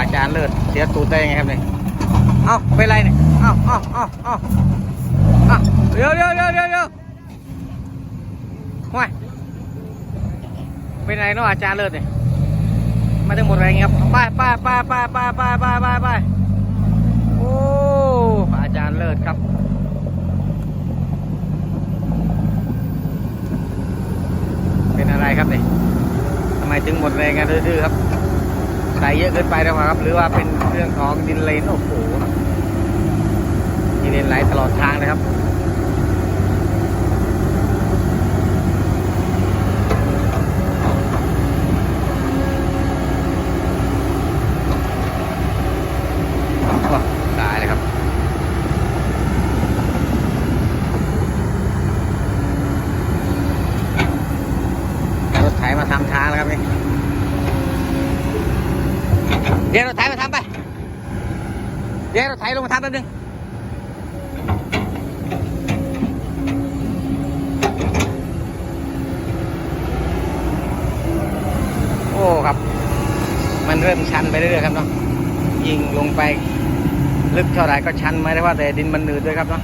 อาจารย์เลิศเสียตูดได้ยังไงครับเนี่ยเอ้าเป็นไรเนี่ยเอ้าเอ้าเอ้าเอ้าเอาเดี๋ยวเดี๋ยวเดี๋ยวเดี๋ยวเดี๋ยวห่วยเป็นไรเนาะอาจารย์เลิศเนี่ยมาถึงหมดแรงครับไปไปไปไปไปไปไปไปไปโอ้อาจารย์เลิศครับเป็นอะไรครับเนี่ยทำไมถึงหมดแรงกันดื้อๆครับ ใส่เยอะเกินไปหรือเปล่าครับ หรือว่าเป็นเรื่องของดินเลนโอ้โหดินเลนไหลตลอดทางนะครับ โอ้ตายเลยครับ รถไถมาทำทางแล้วครับนี่เดี๋ยวรถไถมาทำไป เดี๋ยวเรถไถลงมาทำแป๊บนึงโอ้ครับ มันเริ่มชันไปเรื่อยๆครับเนาะยิงลงไปลึกเท่าไหร่ก็ชันไม่ได้ว่าแต่ดินมันหนืดด้วยครับเนาะ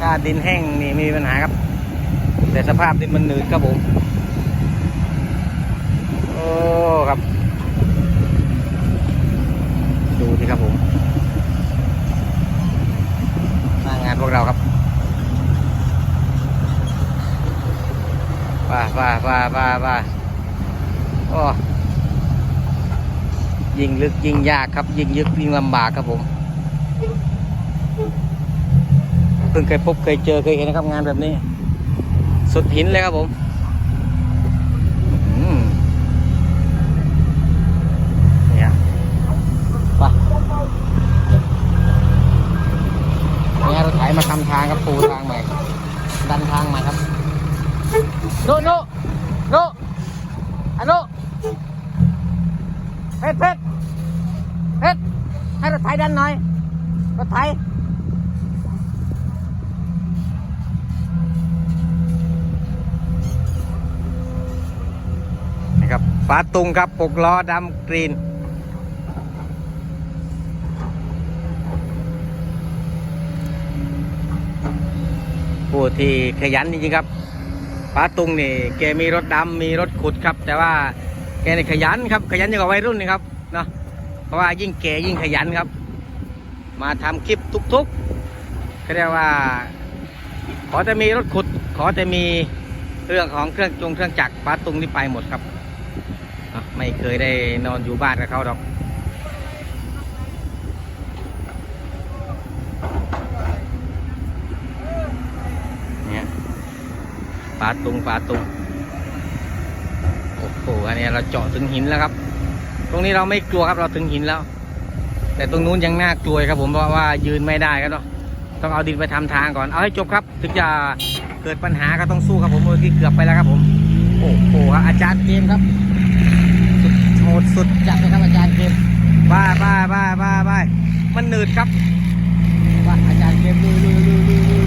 ถ้าดินแห้งนี่มีปัญหาครับ แต่สภาพดินมันหนืดครับผมโอ้ครับ ดูสิครับผม งานพวกเราครับว่าว่าว่าว่าว่าโอ้ยิงลึกยิงยากครับ ยิงยึกยิงลำบากครับผมเพิ่งเคยพบเคยเจอเคยเห็นนะครับงานแบบนี้ สุดหินเลยครับผม มาทำทางครับปูทางใหม่ ดันทางใหม่ครับโนโนโนอันโนเพชรเพชรเพชรให้รถไถดันหน่อยรถไถนะครับฝาตุงครับปกล้อดำกรีน ผู้ที่ขยันจริงๆครับป้าตุงนี่แกมีรถดำมีรถขุดครับ แต่ว่าแกนี่ขยันครับ ขยันยิ่งกว่าวัยรุ่นนี่ครับเนาะเพราะว่ายิ่งแกยิ่งขยันครับ มาทำคลิปทุกๆเขาเรียกว่า ขอแต่มีรถขุด ขอแต่มีเรื่องของเครื่องจงเครื่องจักรป้าตุงนี่ไปหมดครับไม่เคยได้นอนอยู่บ้านกับเขาหรอก เนี่ย ปลาตุงปลาตุงโอ้โหอันนี้เราเจาะถึงหินแล้วครับ ตรงนี้เราไม่กลัวครับเราถึงหินแล้ว แต่ตรงนู้นยังน่ากลัวครับ ผมเพราะว่ายืนไม่ได้ครับเนาะต้องเอาดินไปทำทางก่อนเอาให้จบครับ ถึงจะเกิดปัญหาก็ต้องสู้ครับผมเมื่อกี้เกือบไปแล้วครับผมโอ้โหอาจารย์เกมครับสุดโหดสุดจัดเลยครับอาจารย์เกมบ้าบ้าบ้าบ้าบ้ามันหนืดครับว่าอาจารย์เกมลุยลุยลุยลุยลุ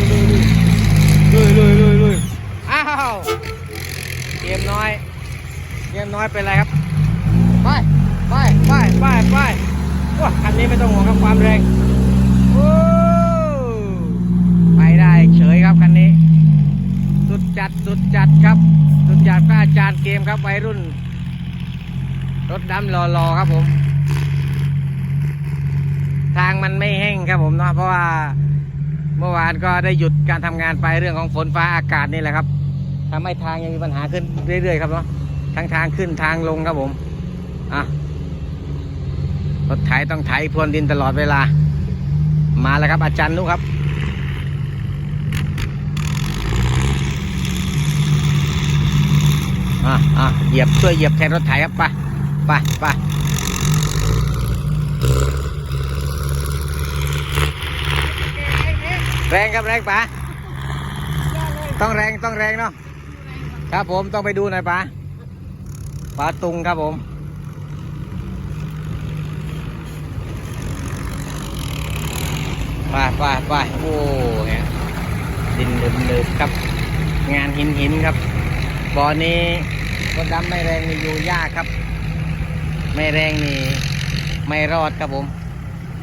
ยลุยลุยลุยลุยลุยลุยาวเกมน้อยเกมน้อยเป็นไรครับ ไปไปไปไปไปว้าคันนี้ไม่ต้องห่วงครับความแรงโอ้ไปได้เฉยครับคันนี้ สุดจัดสุดจัดครับ สุดจัดพระอาจารย์เกมครับวัยรุ่น รถดำรอๆครับผม ทางมันไม่แห้งครับผมเนาะเพราะว่าเมื่อวานก็ได้หยุดการทำงานไปเรื่องของฝนฟ้าอากาศนี่แหละครับ ทำให้ทางยังมีปัญหาขึ้นเรื่อย ๆ ครับเนาะทั้งทางขึ้นทางลงครับผมอะรถไถต้องไถพรวนดินตลอดเวลา มาแล้วครับ อาจารย์นุครับอะอะเหยียบช่วยเหยียบแทนรถไถครับไปไปไปแรงครับแรงป๋าต้องแรงต้องแรงเนาะ ครับผมต้องไปดูหน่อยป๋าป๋าตุงครับผม ไปไปไปโอ้เนี่ยดินเดิมๆครับ งานหินหินครับ บ่อนี้รถดำไม่แรงนี่อยู่ยากครับ ไม่แรงนี่ไม่รอดครับผม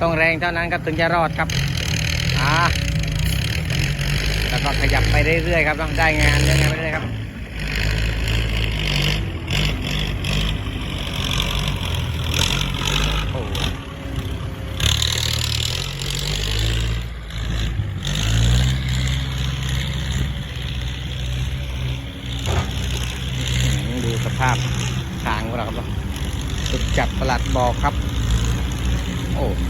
ต้องแรงเท่านั้นครับถึงจะรอดครับ อ่าแล้วก็ขยับไปเรื่อยๆครับต้องได้งานได้งานไปเรื่อยครับโอ้อื้อหือดูสภาพทางของเราครับสุดจัดประหลัดบ อกครับ โอ้โห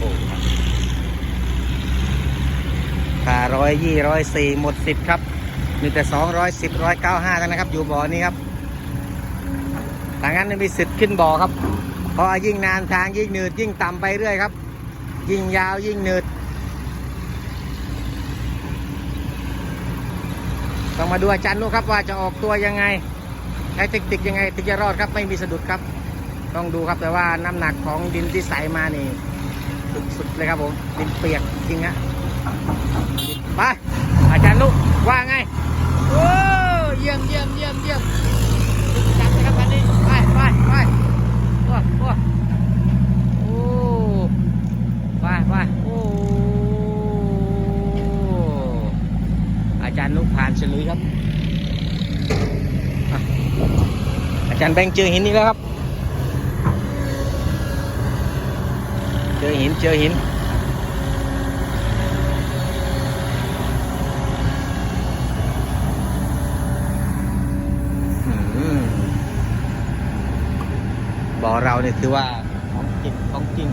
ค่าร้อยยี่ร้อยสี่หมดสิทธิ์ครับ มีแต่สองร้อยสิบร้อยเก้าห้ากันนะครับ อยู่บ่อนี้ครับทางนั้นไม่มีสิทธิ์ขึ้นบ่อครับ เพราะยิ่งนานทางยิ่งหนืดยิ่งต่ำไปเรื่อยครับ ยิ่งยาวยิ่งหนืด ต้องมาดูอาจารย์นุครับว่าจะออกตัวยังไงใช้เทคนิคยังไงถึงจะรอดครับไม่มีสะดุดครับ ต้องดูครับแต่ว่าน้ำหนักของดินที่ใสมานี่สุดๆเลยครับผมดินเปียกจริงฮะไปอาจารย์ลูกว่าไงโอ้เยี่ยมเยี่ยมเยี่ยมเยี่ยมจับเลยครับคันนี้ไปไปไปโอ้โอ้โอ้ไปไปโอ้อาจารย์นุกผ่านเฉลยครับอาจารย์แบงเจอหินนี่แล้วครับ เจอหิน เจอหิน บ่อเราเนี่ยถือว่าของจริงของจริง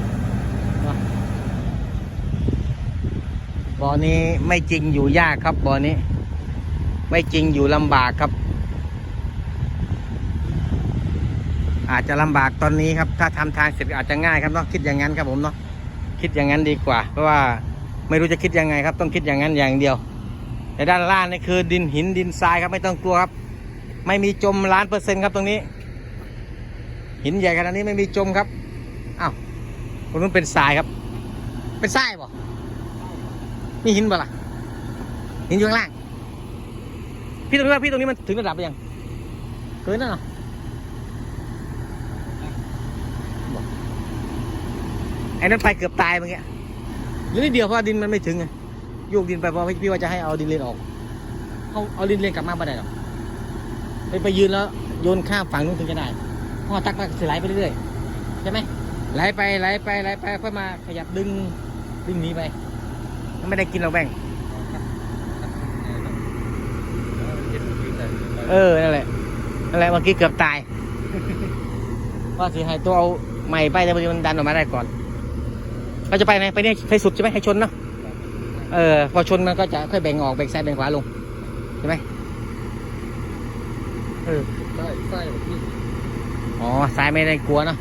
บ่อนี้ไม่จริงอยู่ยากครับบ่อนี้ ไม่จริงอยู่ลำบากครับ อาจจะลำบากตอนนี้ครับ ถ้าทำทางเสร็จอาจจะง่ายครับเนาะคิดอย่างนั้นครับผมเนาะคิดอย่างนั้นดีกว่า เพราะว่าไม่รู้จะคิดยังไงครับ ต้องคิดอย่างนั้นอย่างเดียว แต่ด้านล่างนี่คือดินหินดินทรายครับไม่ต้องกลัวครับ ไม่มีจมล้านเปอร์เซ็นต์ครับตรงนี้ หินใหญ่ขนาดนี้ไม่มีจมครับอ้าวตรงนู้นเป็นทรายครับ เป็นทรายบ่นี่หินบ่ล่ะหินอยู่ข้างล่างพี่ตรงนี้ว่าพี่ตรงนี้มันถึงระดับไปยังเกินแล้วเนาะ ไอ้นั้นไปเกือบตายเมื่อกี้เหลือนิดเดียวเพราะว่าดินมันไม่ถึงไงโยกดินไปเพราะพี่ว่าจะให้เอาดินเลนออกเอาเอาดินเลนกลับมาไม่ได้หรอกไปไปยืนแล้วโยนข้ามฝั่งนู้นถึงจะได้เพราะว่าตักตักไหลไปเรื่อยๆใช่ไหมไหลไปไหลไปไหลไปค่อยมาขยับดึงดึงหนีไปมันไม่ได้กินเราแบ่งเออนั่นแหละนั่นแหละเมื่อกี้เกือบตายว่าสิให้ตัวเอาใหม่ไปแต่พอดีมันดันออกมาได้ก่อน เราจะไปไหนไปเนี่ยให้สุดใช่ไหมให้ชนเนาะเออพอชนมันก็จะค่อยแบ่งออกแบ่งซ้ายแบ่งขวาลงใช่ไหมเออใช่ใช่พี่อ๋อซ้ายไม่ได้กลัวเนาะ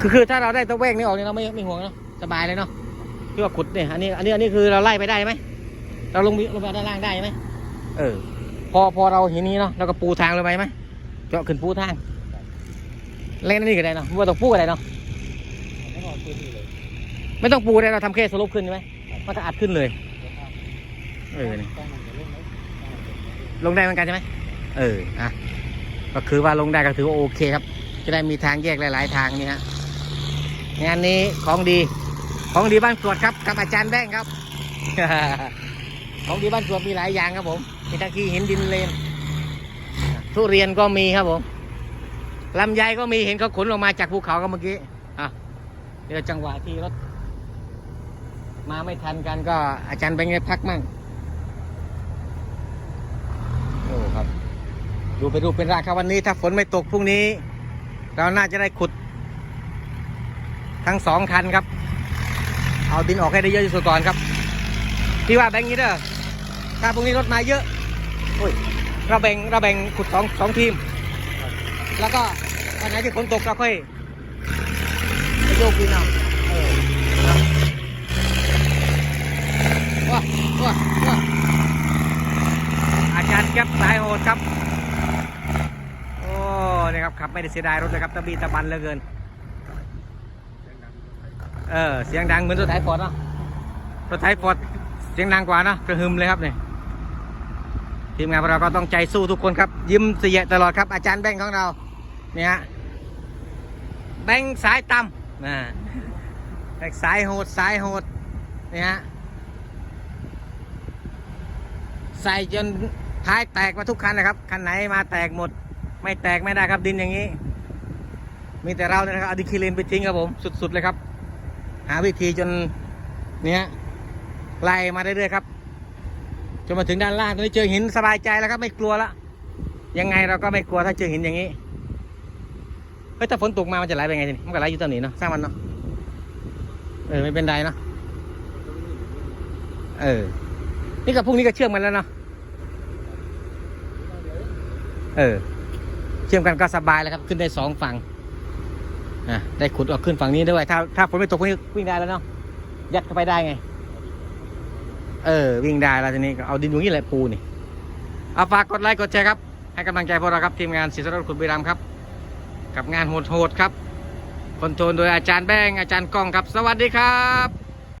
คือคือถ้าเราได้ตัวแวกนี้ออกเนี่ยเราไม่ไม่ห่วงเนาะสบายเลยเนาะที่ว่าขุดเนี่ยอันนี้อันนี้อันนี้คือเราไล่ไปได้ไหมเราลงลงไปด้านล่างได้ไหมเออ พอพอเราเห็นนี้เนาะเราก็ปูทางเลยไปไหมเจาะขึ้นปูทางเล่นอันนี่ก็ได้เนาะว่าต้องปูก็ได้เนาะ ไม่ต้องปูได้เราทำแค่สลบขึ้นใช่ไหมมันก็อัดขึ้นเลยเออนี่ลงได้เหมือนกันใช่ไหมเอออะก็คือว่าลงได้ก็ถือว่าโอเคครับ จะได้มีทางแยกหลาย ๆ ทางนี่ฮะงานนี้ของดี ของดีบ้านกรวดครับกับอาจารย์แบงครับ ของดีบ้านกรวดมีหลายอย่างครับผมมีทั้งที่หินดินเลนทุเรียนก็มีครับผมลำไยก็มีเห็นเขาขนลงมาจากภูเขากันเมื่อกี้อะเดี๋ยวจังหวะที่รถ มาไม่ทันกันก็อาจารย์แบงค์ได้พักมั่งโอ้ครับ ดูไปดูเป็นราครับวันนี้ ถ้าฝนไม่ตกพรุ่งนี้ เราน่าจะได้ขุด ทั้งสองคันครับ เอาดินออกให้ได้เยอะที่สุดก่อนครับพี่ว่าแบ่งนี้เด้อถ้าพรุ่งนี้รถมาเยอะอยเราแบ่งเราแบ่งขุดสองสองทีม แล้วก็วันไหนที่ฝนตกเราค่อยโยกดินเอาจารย์แก๊ปสายโหดครับ โอ้นี่ครับขับไม่ได้เสียดายรถเลยครับตะบีตะบันเหลือเกิน เออ เสียงดังเหมือนรถไถฟอร์ดเนาะ รถไถฟอร์ดเสียงดังกว่านะกระหึมเลยครับเนี่ยทีมงานของเราก็ต้องใจสู้ทุกคนครับ ยิ้มเสียตลอดครับอาจารย์แบงค์ของเราเนี่ยแบงค์สายต่ำนะแตกสายโหดสายโหดนี่ฮะ ใส่จนท้ายแตกมาทุกคันนะครับ คันไหนมาแตกหมด ไม่แตกไม่ได้ครับดินอย่างนี้ มีแต่เราเนี่ยนะครับอดิคิเลนไปทิ้งครับผม สุด ๆ เลยครับ หาวิธีจนเนี่ยไล่มาเรื่อยๆครับ จนมาถึงด้านล่างตรงนี้เจอหินสบายใจแล้วครับ ไม่กลัวละ ยังไงเราก็ไม่กลัวถ้าเจอหินอย่างนี้ เฮ้ยถ้าฝนตกมา มันจะไหลไปไงทีนี้มันก็ไหลอยู่ตรงนี้เนาะ สร้างมันเนาะ เออไม่เป็นไรเนาะ เออ นี่กับพรุ่งนี้ก็เชื่อมกันแล้วเนาะเออ เชื่อมกันก็สบายแล้วครับ ขึ้นได้สองฝั่งอะได้ขุดออกขึ้นฝั่งนี้ด้วย ถ้าถ้าฝนไม่ตกพรุ่งนี้วิ่งได้แล้วเนาะยัดเข้าไปได้ไง เออ วิ่งได้แล้วทีนี้ก็เอาดินอย่างนี้แหละปูนี่เอาฝากกดไลค์กดแชร์ครับ ให้กำลังใจพวกเราครับทีมงานศิษย์รถขุดบุรีรัมครับ กับงานโหดๆครับคอนโทรลโดยอาจารย์แบงค์อาจารย์กล้องครับ สวัสดีครับ